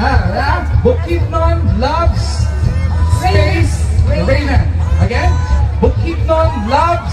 Ha? Bukidnon loves space Reynan. Again, Bukidnon loves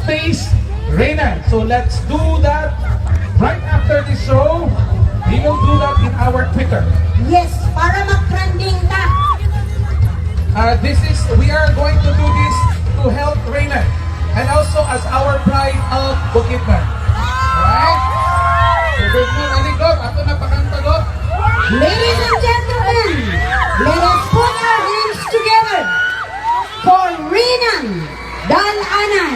space Reynan. So let's do that right after this show. We will do that in our Twitter. Yes, para mag-trending na. Uh, this is, we are going to do this to help Reynan. And also as our pride of Bukidnon. Alright? So, good mo, anikot. Ato na pakantagot. Ladies and gentlemen, let us put our hands together for Renan Dal Anay.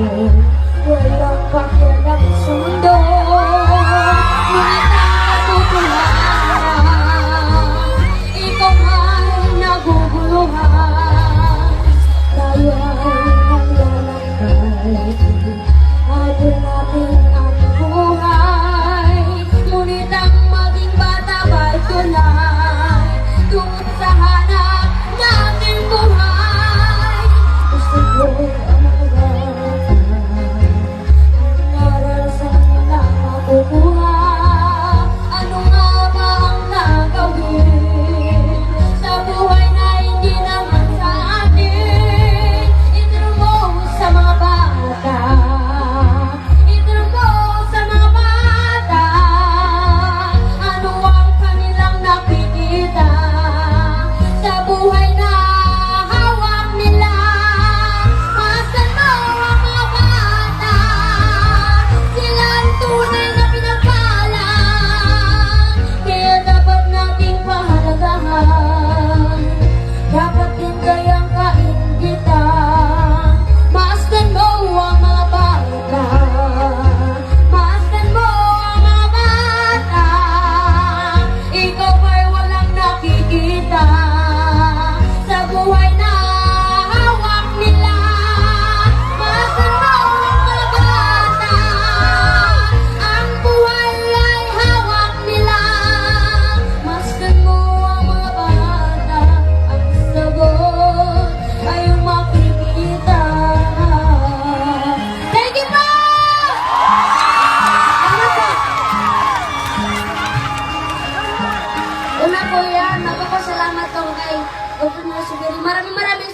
Lord. marami marami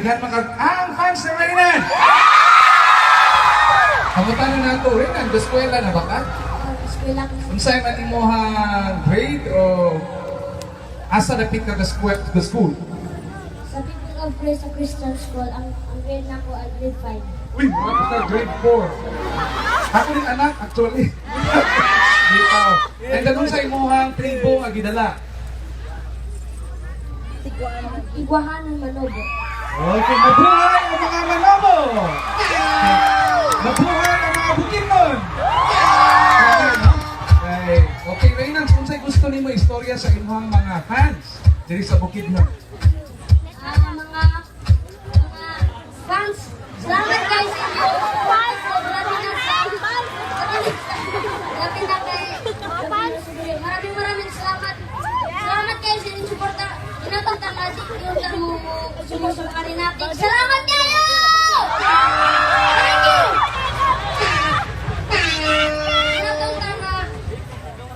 Kadaghan mga... Ah, ang fans ni Reynan! Kamusta na nato, Reynan? Eskwela na ba ka? Eskwela ko. Unsay man imo grade o asa na pick ka ka school, the school? Sa People of Grace sa Christian School, ang, ang grade na ko ay grade 5. Uy, ano ka grade 4? Ako rin anak, actually. Di pa. And then sa imuhang tribo nga gidala. Iguahan ng Manobo. Okay, mabuhay ang mga manobo! Mabuhay ang mga bukidnon! Okay? Okay, Reynan, kung sa'yo gusto nimo istorya sa imuhang mga fans diri sa Bukidnon. Ah, mga mga fans, salamat guys sa inyo. Fans, grabe na sa Grabe na kay Maraming maraming salamat. Salamat kayo sa inyong suporta. Inatang ka na yung sumusunod rin natin. Salamat kayo! Thank you! Inatang ka na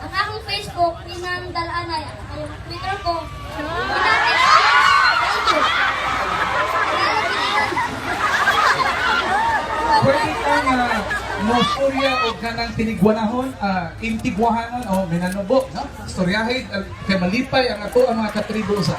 ang akong Facebook, Ninang Dalanay, ang ko! Pwede ka nga mo storya o kanang tinigwanahon, ah, intigwahanon o minanobo, no? Storyahin, uh, kay malipay ang ato ang mga katribo sa